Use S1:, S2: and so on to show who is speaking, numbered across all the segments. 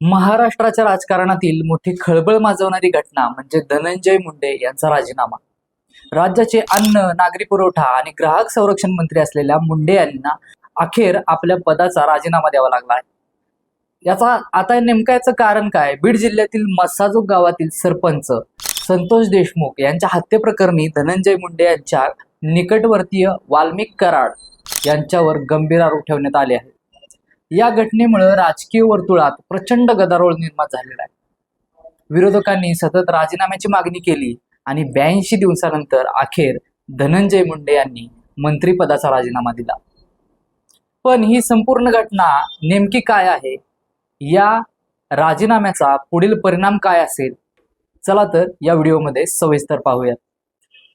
S1: महाराष्ट्राच्या राजकारणातील मोठी खळबळ माजवणारी घटना म्हणजे धनंजय मुंडे यांचा राजीनामा. राज्याचे अन्न नागरी पुरवठा आणि ग्राहक संरक्षण मंत्री असलेल्या मुंडे यांना अखेर आपल्या पदाचा राजीनामा द्यावा लागला आहे. याचा आता नेमकायचं याचं कारण काय? बीड जिल्ह्यातील मसाजोग गावातील सरपंच संतोष देशमुख यांच्या हत्येप्रकरणी धनंजय मुंडे यांच्या निकटवर्तीय वाल्मिक कराड यांच्यावर गंभीर आरोप ठेवण्यात आले आहेत. या घटनेमुळे राजकीय वर्तुळात प्रचंड गदारोळ निर्माण झालेला आहे. विरोधकांनी सतत राजीनाम्याची मागणी केली आणि ब्याऐंशी दिवसानंतर अखेर धनंजय मुंडे यांनी मंत्रिपदाचा राजीनामा दिला. पण ही संपूर्ण घटना नेमकी काय आहे? या राजीनाम्याचा पुढील परिणाम काय असेल? चला तर या व्हिडिओमध्ये सविस्तर पाहूयात.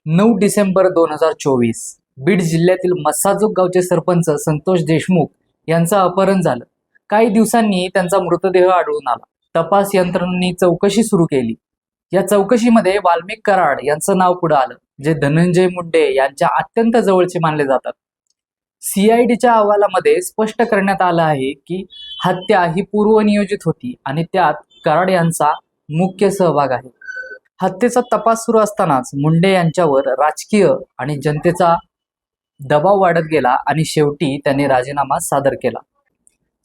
S1: नऊ डिसेंबर दोन हजार चोवीस बीड जिल्ह्यातील मस्साजोग गावचे सरपंच संतोष देशमुख यांचं अपहरण झालं. काही दिवसांनी त्यांचा मृतदेह आढळून आला. तपास यंत्रणांनी चौकशी सुरू केली. या चौकशीमध्ये वाल्मिक कराड यांचं नाव पुढे आलं जे धनंजय मुंडे यांच्या अत्यंत जवळचे मानले जातात. सीआयडीच्या अहवालामध्ये स्पष्ट करण्यात आलं आहे की हत्या ही पूर्वनियोजित होती आणि त्यात कराड यांचा मुख्य सहभाग आहे. हत्येचा तपास सुरू असतानाच मुंडे यांच्यावर राजकीय आणि जनतेचा दबाव वाढत गेला आणि शेवटी त्यांनी राजीनामा सादर केला.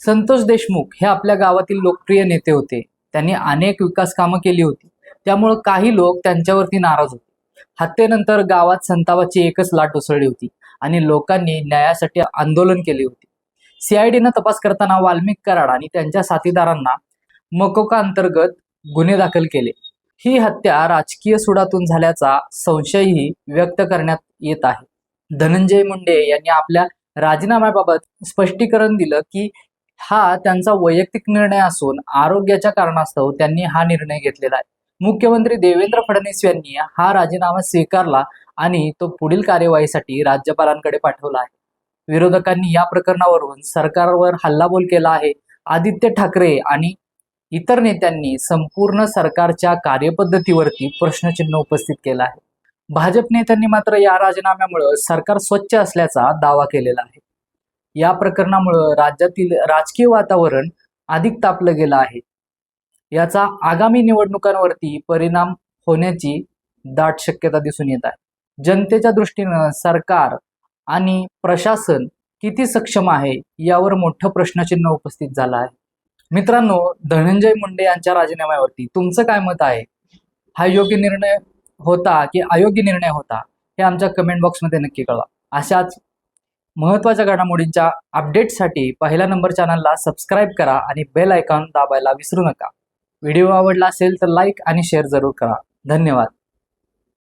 S1: संतोष देशमुख हे आपल्या गावातील लोकप्रिय नेते होते. त्यांनी अनेक विकास कामं केली होती. त्यामुळं काही लोक त्यांच्यावरती नाराज होते. हत्येनंतर गावात संतापाची एकच लाट उसळली होती आणि लोकांनी न्यायासाठी आंदोलन केले होते. सीआयडीनं तपास करताना वाल्मिक कराड आणि त्यांच्या साथीदारांना मकोका अंतर्गत गुन्हे दाखल केले. ही हत्या राजकीय सुडातून झाल्याचा संशयही व्यक्त करण्यात येत आहे. धनंजय मुंडे यांनी आपल्या राजीनाम्याबाबत स्पष्टीकरण दिलं की हा त्यांचा वैयक्तिक निर्णय असून आरोग्याच्या कारणास्तव त्यांनी हा निर्णय घेतलेला आहे. मुख्यमंत्री देवेंद्र फडणवीस यांनी हा राजीनामा स्वीकारला आणि तो पुढील कार्यवाहीसाठी राज्यपालांकडे पाठवला आहे. विरोधकांनी या प्रकरणावरून सरकारवर हल्लाबोल केला आहे. आदित्य ठाकरे आणि इतर नेत्यांनी संपूर्ण सरकारच्या कार्यपद्धतीवरती प्रश्नचिन्ह उपस्थित केलं आहे. भाजप नेत्यांनी मात्र या राजीनाम्यामुळे सरकार स्वच्छ असल्याचा दावा केलेला आहे. या प्रकरणामुळं राज्यातील राजकीय वातावरण अधिक तापलं गेलं आहे. याचा आगामी निवडणुकांवरती परिणाम होण्याची दाट शक्यता दिसून येत आहे. जनतेच्या दृष्टीनं सरकार आणि प्रशासन किती सक्षम आहे यावर मोठं प्रश्नचिन्ह उपस्थित झालं आहे. मित्रांनो धनंजय मुंडे यांच्या राजीनाम्यावरती तुमचं काय मत आहे? हा योग्य निर्णय होता की अयोग्य निर्णय होता हे आमच्या कमेंट बॉक्समध्ये नक्की कळवा. अशाच महत्त्वाच्या घडामोडींच्या अपडेटसाठी पहिल्या नंबर चॅनलला सबस्क्राईब करा आणि बेल आयकॉन दाबायला विसरू नका. व्हिडिओ आवडला असेल तर लाईक आणि शेअर जरूर करा. धन्यवाद.